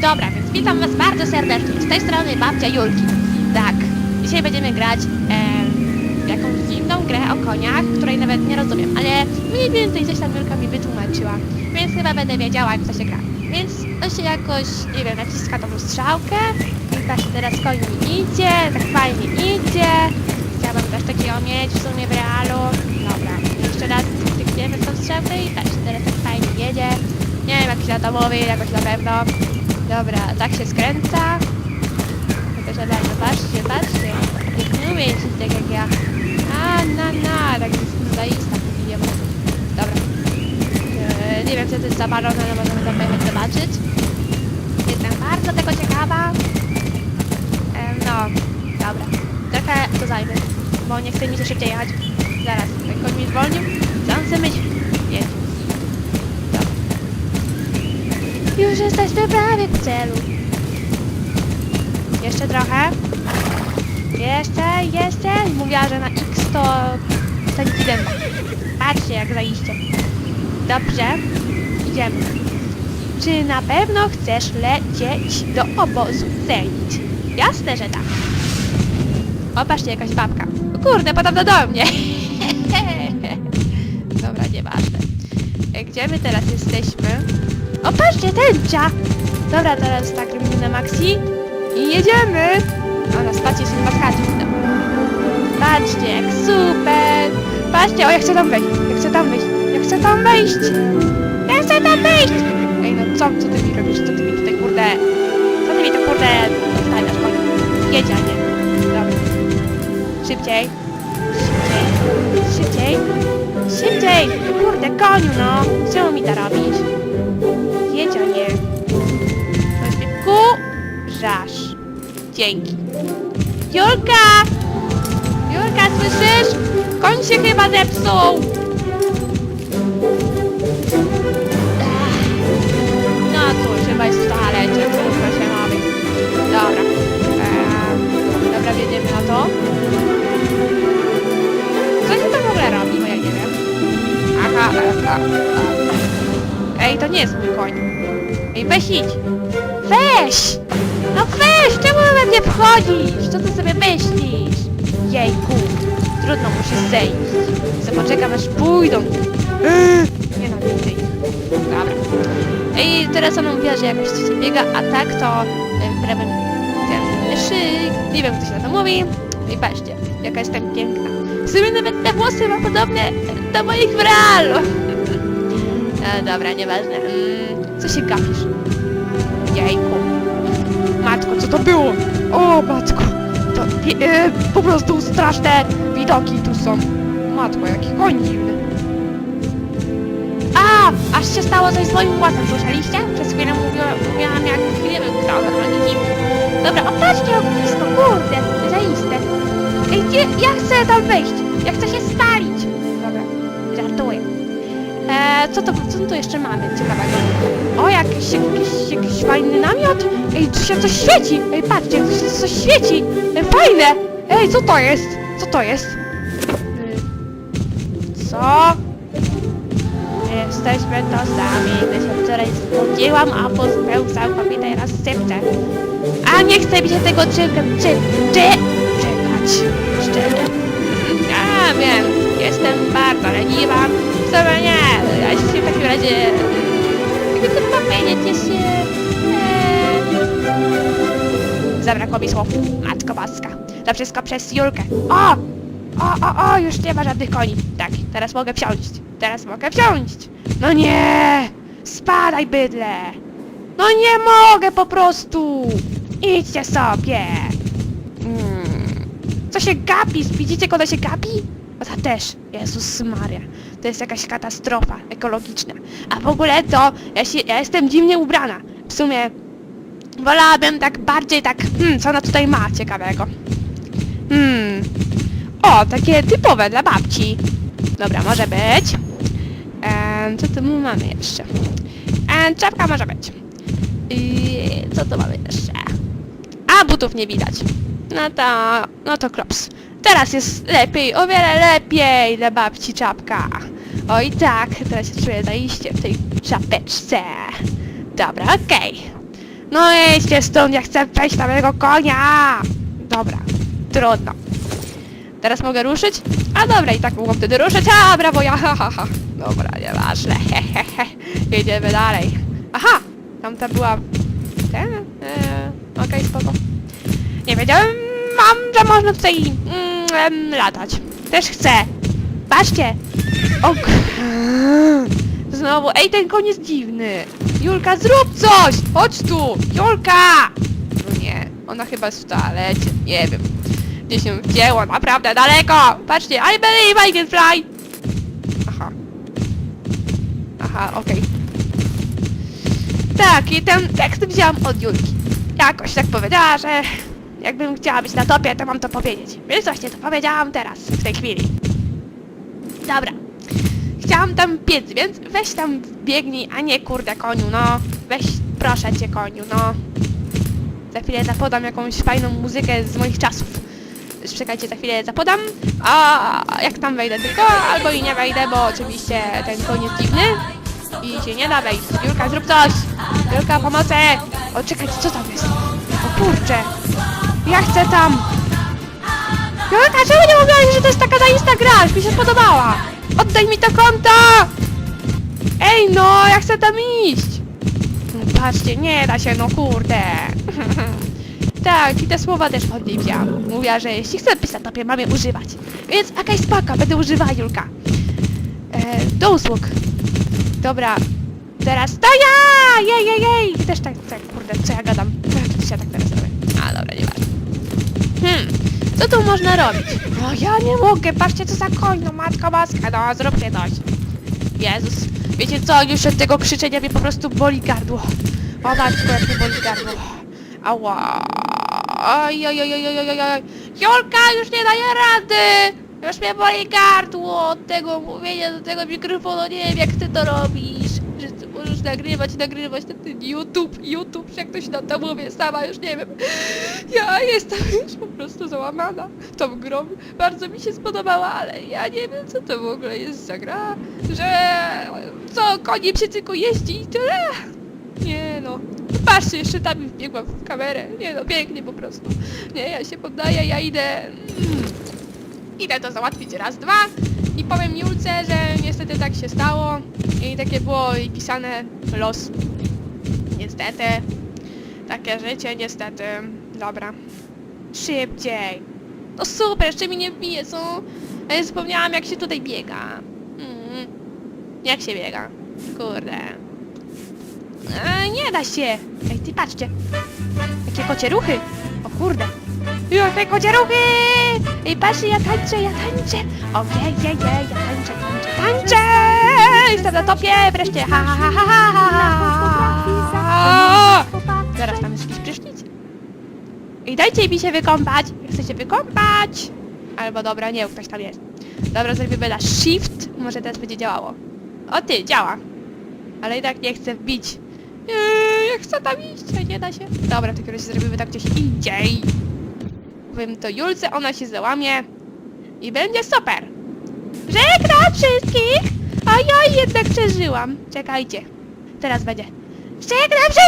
Dobra, więc witam was bardzo serdecznie. Z tej strony babcia Julki. Tak, dzisiaj będziemy grać w jakąś dziwną grę o koniach, której nawet nie rozumiem, ale mniej więcej coś tam Julka mi wytłumaczyła, więc chyba będę wiedziała jak to się gra. Więc to się jakoś, nie wiem, naciska tą strzałkę i patrz, teraz koń mi idzie, tak fajnie idzie. Chciałabym też takiego mieć w sumie w realu. Dobra, jeszcze raz klikniemy w tą strzałkę i patrz, teraz tak fajnie jedzie. Nie wiem, jakiś atomowy, jakoś na pewno. Dobra, tak się skręca. Że bardzo, patrzcie, patrzcie. Nie umie jeździć tak jak ja. A, na, na, tak jest zaista, nie. Dobra. Eee, nie wiem, co to jest za balon, ale możemy tam pojechać zobaczyć. Jestem bardzo tego ciekawa. Eee, no, dobra. Trochę to zajmę, bo nie chce mi się szybciej jechać. Zaraz, jak koń mi zwolnił, co on sobie myśli? Jedź. Dobra. Już jesteśmy prawie w celu. Jeszcze trochę. Jeszcze, jeszcze. Mówiła, że na X to stanici dęba. Patrzcie, jak zajście. Dobrze. Idziemy. Czy na pewno chcesz lecieć do obozu Zenit? Jasne, że tak. O, patrzcie, jakaś babka. Kurde, podobno do mnie. Dobra, nieważne. Gdzie my teraz jesteśmy? O, patrzcie, tęcza! Dobra, teraz tak robimy na maxi i jedziemy! O, na spacie skacze. No. Patrzcie, jak super! Patrzcie, o, ja chcę tam wejść, ja chcę tam wejść, ja chcę tam wejść! Ja chcę tam wejść! Ej, no co, co ty mi robisz? Co ty mi tutaj, kurde... Co ty mi tu, kurde, stawiasz? Jedź, a nie. Dobra. Szybciej. Szybciej. Szybciej. Szybciej! Kurde, koniu, no! Czemu mi to robisz? A nie. Ku żasz. Dzięki. Julka! Julka, słyszysz? Koń się chyba zepsuł! No cóż, chyba jest w toalecie, cóż się mówi. Dobra. Eee, dobra, jedziemy na to. Co się to w ogóle robi, bo ja nie wiem. Aha, e, a, a. Ej, to nie jest mój koń. Ej, weź idź. Weź! No weź, czemu we mnie wchodzisz? Co ty sobie myślisz? Jejku, trudno, muszę zejść. Co poczekam aż pójdą. Yy, Nienawidzę ich. Dobra. I teraz ona mówiła, że jakoś coś biega, a tak to prawym ten myszy, nie wiem, kto się na to mówi. I patrzcie, jaka jestem piękna. W sumie nawet te włosy ma podobne do moich w realu. E, dobra, nieważne. Mm, co się gapisz? Jejku. Matko, co to było? O, matko. To e, po prostu straszne widoki tu są. Matko, jaki koń dziwny. A, aż się stało coś z moim głosem, słyszeliście? Przez chwilę mówiła, mówiłam jak, kto, normalnie dziwny. Dobra, o patrzcie ognisko, kurde, zaiste. Ej, ja chcę tam wejść, ja chcę się spalić. Eee, co to, co tu jeszcze mamy ciekawego? O, jakiś, jakiś, jakiś fajny namiot? Ej, tu się coś świeci! Ej, patrzcie, tu coś świeci! Ej, fajne! Ej, co to jest? Co to jest? Y, Co? Jesteśmy tosami. Gdy się wczoraj zbudziłam, a pozpełzał mi teraz sypce. A nie chcę mi się tego czekać, czy, czy, czekać. Szczerze. A wiem, jestem bardzo leniwa. Sumie nie, ja się w takim razie... Jakby to jest się... E... Zabrakło mi słów. Matko Boska. To wszystko przez Julkę. O! O, o, o, już nie ma żadnych koni. Tak, teraz mogę wsiąść. Teraz mogę wsiąść. No nie! Spadaj, bydle! No nie mogę po prostu! Idźcie sobie! Mm. Co się gapi? Widzicie, kogo się gapi? Ta też. Jezus Maria. To jest jakaś katastrofa ekologiczna. A w ogóle to ja, się, ja jestem dziwnie ubrana. W sumie wolałabym tak bardziej tak... Hmm, co ona tutaj ma ciekawego? Hmm. O, takie typowe dla babci. Dobra, może być. Co tu mamy jeszcze? Czapka może być. I co tu mamy jeszcze? A, butów nie widać. No to, no to klops. Teraz jest lepiej, o wiele lepiej dla babci czapka. Oj tak, teraz się czuję zaiste w tej czapeczce. Dobra, okej. No jedźcie stąd, ja chcę wejść na mojego konia! Dobra, trudno. Teraz mogę ruszyć? A dobra, i tak mogłam wtedy ruszyć. A, brawo, ja, ha, ha, ha. Dobra, nieważne, he, he, he. Jedziemy dalej. Aha, tamta była... Ten? Eee, Okej, spoko. Nie wiedziałem, mam, że można tutaj mm, em, latać. Też chcę. Patrzcie. O, k- Znowu, ej, ten jest dziwny. Julka, zrób coś! Chodź tu! Julka! No nie, ona chyba jest w toalecie. Nie wiem. Gdzie się wzięło, naprawdę daleko! Patrzcie, I believe I can fly! Aha. Aha, okej. Tak, i ten tekst wzięłam od Julki. Jakoś tak powiedziała, że jakbym chciała być na topie, to mam to powiedzieć. Więc właśnie to powiedziałam teraz, w tej chwili. Dobra. Chciałam tam biec, więc weź tam biegnij, a nie kurde koniu, no. Weź, proszę cię koniu, no. Za chwilę zapodam jakąś fajną muzykę z moich czasów. Czekajcie, za chwilę zapodam. A jak tam wejdę tylko, albo i nie wejdę, bo oczywiście ten koń jest dziwny. I się nie da wejść. Julka, zrób coś! Julka, pomocy! O, czekajcie, co tam jest? O kurczę! Ja chcę tam! Julka, czemu nie mówiłaś, że to jest taka zaista gra? Już mi się spodobała! Oddaj mi to konto! Ej no, ja chcę tam iść! No, Patrzcie, nie da się, no kurde. tak, i te słowa też od wzięłam. Mówiła, że jeśli chcę pisać topie, mam je używać. Więc okej, spoko, będę używała, Julka. E, do usług. Dobra, teraz to ja! Jej, jej, jej! Też tak, tak, kurde, co ja gadam? Ja tak teraz robię. A, dobra, nieważne. Hmm, co tu można robić? O, ja nie mogę, patrzcie co za koń, no matko maska, no zróbcie coś. Jezus, wiecie co, już od tego krzyczenia mnie po prostu boli gardło. O matko, jak mnie boli gardło. Ała. Oj, oj, oj, oj, oj, oj, oj. Jolka, już nie daje rady! Już mnie boli gardło od tego mówienia do tego mikrofonu, nie wiem jak ty to robisz. Że możesz nagrywać, nagrywać na ten YouTube, YouTube, jak to się to mówię, sama już nie wiem. Ja jestem już po prostu załamana tą grą. Bardzo mi się spodobała, ale ja nie wiem co to w ogóle jest za gra. Że co, koniem się tylko jeździ i tyle. Nie no. Patrzcie, jeszcze tam wbiegłam w kamerę. Nie no, pięknie po prostu. Nie, ja się poddaję, ja idę... Mm, idę to załatwić raz, dwa. I powiem Julce, że niestety tak się stało. I takie było i pisane los. Niestety. Takie życie, niestety. Dobra. Szybciej. No super, jeszcze mi nie wbije, co? A ja zapomniałam, jak się tutaj biega. Mm. Jak się biega? Kurde. E, nie da się. Ej, ty patrzcie. Jakie kocie ruchy. O kurde. Jakie kocie ruchy. Ej, patrzcie, ja tańczę, ja tańczę. Ojej, jej, jej, ja tańczę, tańczę, tańczę. Jestem na topie, wreszcie. Ha, ha, ha, ha, ha, ha. Zaraz tam jest jakiś prysznic. I dajcie mi się wykąpać. Ja chcę się wykąpać. Albo dobra, nie, ktoś tam jest. Dobra, zrobimy na shift. Może teraz będzie działało. O ty, działa. Ale i tak nie chcę wbić. Nie, ja chcę tam iść, nie da się. Dobra, to kiedyś zrobimy tak gdzieś indziej. Powiem to Julce, ona się załamie. I będzie super. Żegnam wszystkich! Ja jednak przeżyłam. Czekajcie. Teraz będzie. Żegnam wszystkich!